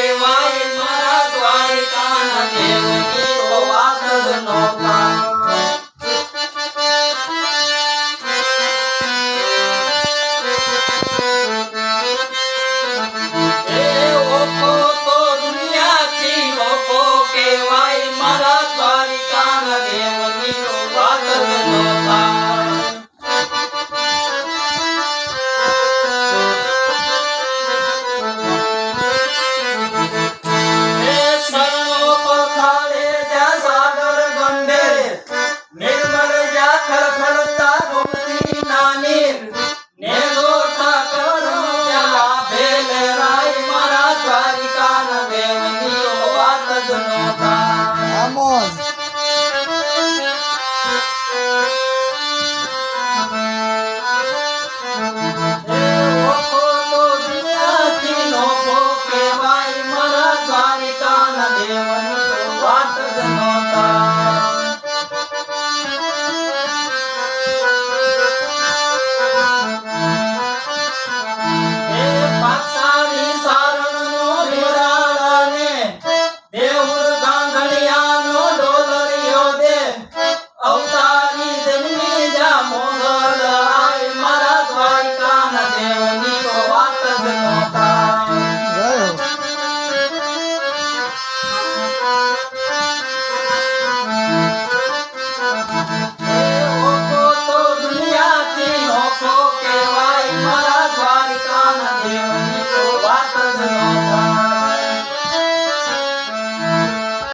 કહેવાય મારા દ્વારિકાના દેવની તો વાત ન Baba.